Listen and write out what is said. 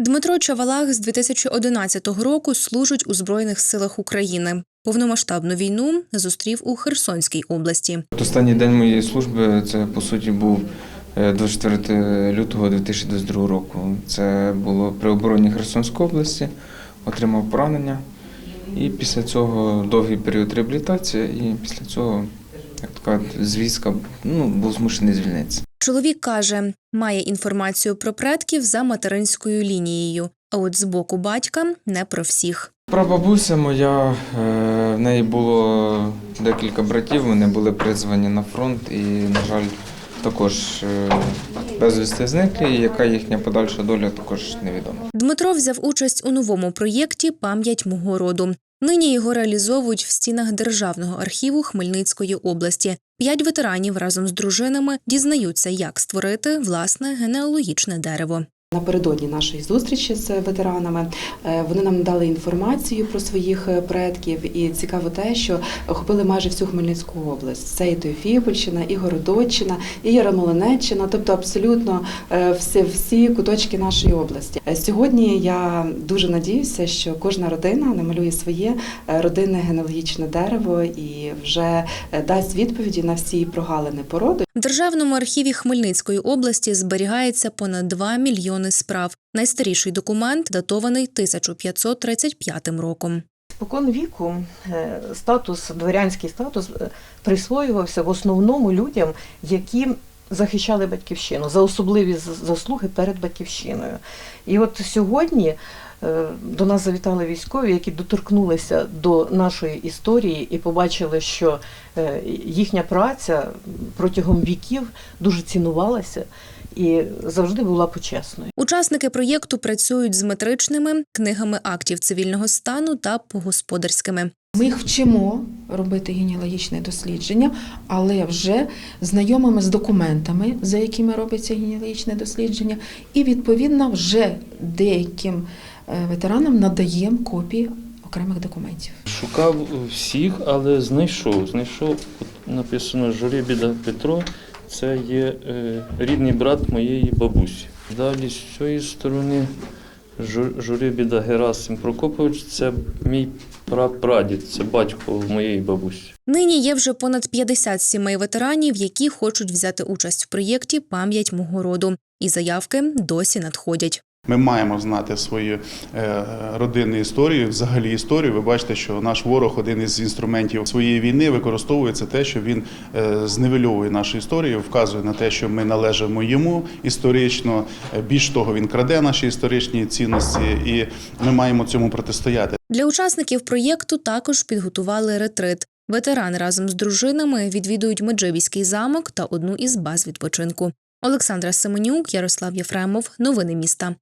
Дмитро Чавалах з 2011 року служить у Збройних силах України. Повномасштабну війну зустрів у Херсонській області. Останній день моєї служби це по суті був е, 24 лютого 2022 року. Це було при обороні Херсонської області, отримав поранення. І після цього довгий період реабілітації, і після цього, як така з війська, ну, був змушений звільнитися. Чоловік каже, має інформацію про предків за материнською лінією, а от з боку батька не про всіх. Прабабуся моя, е, в неї було декілька братів, вони були призвані на фронт і, на жаль, також е, безвісти зниклі, і яка їхня подальша доля також невідома. Дмитро взяв участь у новому проєкті Пам'ять мого роду. Нині його реалізовують в стінах Державного архіву Хмельницької області. П'ять ветеранів разом з дружинами дізнаються, як створити власне генеалогічне дерево. Напередодні нашої зустрічі з ветеранами е, вони нам дали інформацію про своїх е, предків, і цікаво те, що охопили майже всю Хмельницьку область. Це і Теофіпольщина, і Городоччина, і Ярмолинеччина, тобто абсолютно е, всі, всі куточки нашої області. Сьогодні я дуже надіюся, що кожна родина намалює своє родинне генеалогічне дерево і вже дасть відповіді на всі прогалини породи. В Державному архіві Хмельницької області зберігається понад 2 мільйони справ. Найстаріший документ датований 1535 роком. Спокон віку е, статус, дворянський статус е, присвоювався в основному людям, які захищали батьківщину за особливі заслуги перед батьківщиною. І от сьогодні до нас завітали військові, які доторкнулися до нашої історії і побачили, що е, їхня праця протягом віків дуже цінувалася і завжди була почесною. Учасники проєкту працюють з метричними книгами актів цивільного стану та погосподарськими. Ми їх вчимо робити генеалогічне дослідження, але вже знайомими з документами, за якими робиться генеалогічне дослідження, і відповідно вже деяким е, ветеранам надаємо копії окремих документів. Шукав всіх, але знайшов. Знайшов, от написано Журібіда Петро, це є е, рідний брат моєї бабусі. Далі з цієї сторони Жу- Журібіда Герасим Прокопович, це мій прапрадід, це батько моєї бабусі. Нині є вже понад 50 сімей ветеранів, які хочуть взяти участь в проєкті Пам'ять мого роду. І заявки досі надходять. Ми маємо знати свою е, родинну історію, взагалі історію. Ви бачите, що наш ворог один із інструментів своєї війни використовує це те, що він е, зневельовує нашу історію, вказує на те, що ми належимо йому історично. Е, Більш того, він краде наші історичні цінності, і ми маємо цьому протистояти. Для учасників проєкту також підготували ретрит. Ветерани разом з дружинами відвідують Меджибіський замок та одну із баз відпочинку. Олександра Семенюк, Ярослав Єфремов. Новини міста.